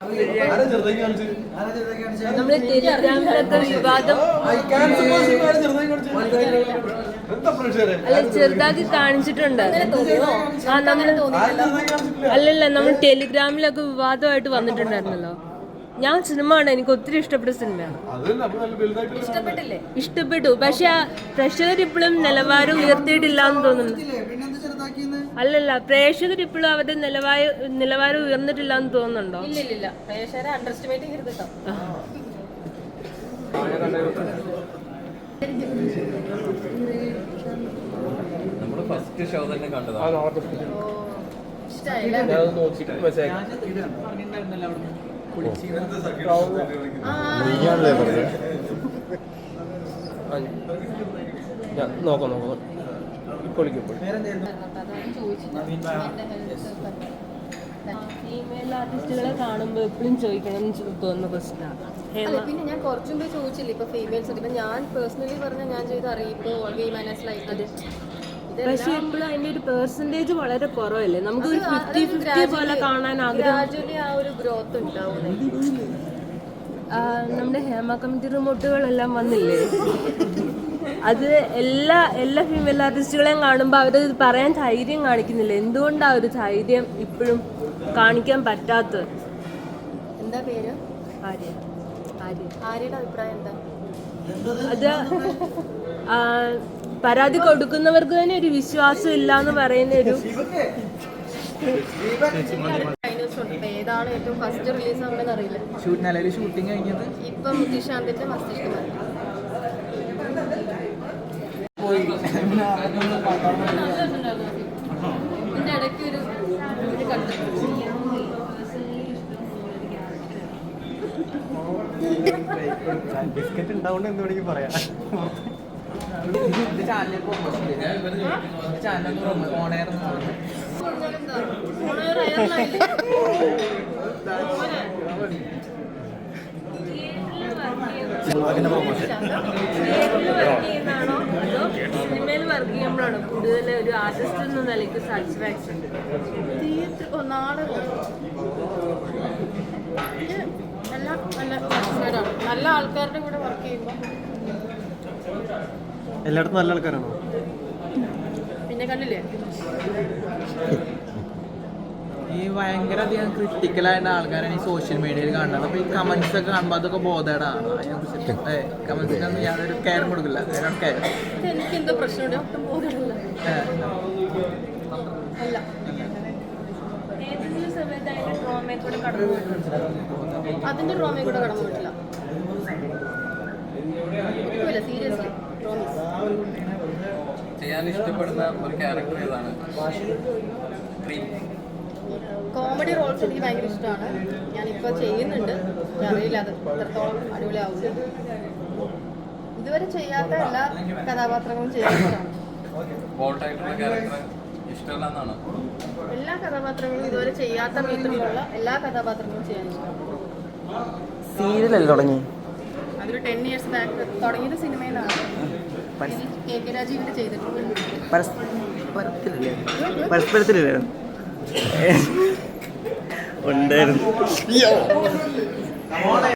നമ്മൾ വിവാദം? അല്ല ചെറുതാക്കി കാണിച്ചിട്ടുണ്ട്. ആ നമ്മൾ അല്ലല്ല നമ്മൾ ടെലിഗ്രാമിലൊക്കെ വിവാദമായിട്ട് വന്നിട്ടുണ്ടായിരുന്നല്ലോ. ഞാൻ സിനിമ ആണ് എനിക്ക് ഒത്തിരി ഇഷ്ടപ്പെട്ട സിനിമയാണ്. ഇഷ്ടപ്പെട്ടു. പക്ഷെ പ്രഷർ ഇപ്പോഴും നിലവാരം ഉയർത്തിയിട്ടില്ല എന്ന് തോന്നുന്നു അല്ലല്ല പ്രേക്ഷകർ ഇപ്പോഴും അവരുടെ നിലവാരം നിലവാരം ഉയർന്നിട്ടില്ല എന്ന് തോന്നുന്നുണ്ടോ? ഇല്ലില്ല പ്രേക്ഷകരെ അണ്ടർ എസ്റ്റിമേറ്റ് ചെയ്യരുത് കേട്ടോ. നമ്മൾ ഫസ്റ്റ് ഷോ തന്നെ കണ്ടതാണ് ഞാൻ നോക്കാം നോക്കാം. ചോദിച്ചത്. ഫീമെയിൽ ആർട്ടിസ്റ്റുകളെ കാണുമ്പോൾ എപ്പോഴും ചോദിക്കണം തോന്നുന്ന പ്രശ്നമാണ് പിന്നെ ഞാൻ കുറച്ചും പേര് ചോദിച്ചില്ല? ഇപ്പൊ ഫീമെയിൽസ് ഇപ്പൊ ഞാൻ പേഴ്സണലി പറഞ്ഞ ഞാൻ ചെയ്ത അറിയിപ്പ് പക്ഷെ എപ്പോഴും അതിന്റെ ഒരു പെർസെന്റേജ് വളരെ കുറവല്ലേ? നമുക്ക് ഒരു ഫിഫ്റ്റി ഫിഫ്റ്റി പോലെ കാണാൻ ആഗ്രഹം. ഗ്രാജുവലി ആ ഒരു ഗ്രോത്ത് ഉണ്ടാവുന്നത് നമ്മുടെ ഹേമ കമ്മിറ്റി റിമോട്ടുകളെല്ലാം വന്നില്ലേ? അത് എല്ലാ എല്ലാ ഫീമെയിൽ ആർട്ടിസ്റ്റുകളെയും കാണുമ്പോൾ അവരത് പറയാൻ ധൈര്യം കാണിക്കുന്നില്ല. എന്തുകൊണ്ടാണ് ഒരു ധൈര്യം ഇപ്പോഴും കാണിക്കാൻ പറ്റാത്തത്? എന്താ പേര്? ആര്യ. ആര്യ. ആര്യയുടെ അഭിപ്രായം എന്താ? അത് പരാതി കൊടുക്കുന്നവർക്ക് തന്നെ ഒരു വിശ്വാസം ഇല്ല എന്ന് പറയുന്ന ഒരു ഏതാണ് ഏറ്റവും ഫസ്റ്റ് റിലീസ് ആവുന്നതെന്ന് അറിയില്ല. ഷൂട്ടിംഗ് കഴിഞ്ഞത്? ഇപ്പൊ മുത്തിശാന്തിന്റെ മസ്തിഷ്കം ഇതിന്റെ ഇടയ്ക്ക് ഒരു ബിസ്ക്കറ്റ് ഉണ്ടാവുകൊണ്ട് എന്ത് വേണമെങ്കിൽ പറയാം. എന്റെ ചാനലിൽ വർക്ക് ചെയ്യുമ്പോഴാണ് കൂടുതൽ ഒരു ആർട്ടിസ്റ്റ് എന്ന നിലയ്ക്ക് സാറ്റിസ്ഫാക്ഷൻ തിയേറ്റർ നാളെ. നല്ല സാറ്റിസ്ഫൈഡാണ് നല്ല ആൾക്കാരുടെ കൂടെ വർക്ക് ചെയ്യുമ്പോൾ എല്ലായിടത്തും നല്ല ആൾക്കാരാണോ? പിന്നെ കണ്ടില്ലേ? ഈ ഭയങ്കര അധികം ക്രിട്ടിക്കലായിട്ട് ആൾക്കാരാണ് ഈ സോഷ്യൽ മീഡിയയിൽ കാണുന്നത്. അപ്പൊ ഈ കമന്റ്സ് ഒക്കെ കാണുമ്പോൾ അതൊക്കെ ബോധേടാണ് കമന്റ്സിനൊന്നും യാതൊരു കെയർ കൊടുക്കില്ല. കെയർ ഇത് എനിക്ക് എന്തോ പ്രശ്നമുണ്ട്? ഒട്ടും ബോധമില്ല അല്ല. ഏതെങ്കിലും സമയത്ത് അതിന്റെ ഡ്രോമയെ കൂടെ കടന്നു പോയിട്ടുണ്ട്? അതിന്റെ ഡ്രോമയും കൂടെ കടന്നു പോയിട്ടില്ല. സീരിയസ്ലി ചെയ്യാൻ ഇഷ്ടപ്പെടുന്ന ഒരു ക്യാരക്ടർ ഏതാണ്? കോമഡി റോൾസ് എനിക്ക് ഭയങ്കര ഇഷ്ടമാണ്. ഞാനിപ്പോൾ ചെയ്യുന്നുണ്ട്. എനിക്ക് അറിയില്ല അത് എത്രത്തോളം അടിപൊളിയാവും ഇതുവരെ ചെയ്യാത്ത എല്ലാ കഥാപാത്രങ്ങളും എന്നാണ് എല്ലാ കഥാപാത്രങ്ങളും ഇതുവരെ ചെയ്യാത്ത മീറ്ററിലുള്ള എല്ലാ കഥാപാത്രങ്ങളും ചെയ്യാൻ ഇഷ്ടമാണ്. സീരിയലല്ലേ തുടങ്ങി? അതൊരു ടെൻ ഇയേഴ്സ് ബാക്ക് തുടങ്ങിയത് സിനിമയിലാണ്. കെ കെ രാജീവിന്റെ ചെയ്തിട്ടുണ്ട് പരസ്പരത്തിലല്ലേ പരസ്പരത്തിലല്ലേ? ഉണ്ടായിരുന്നു.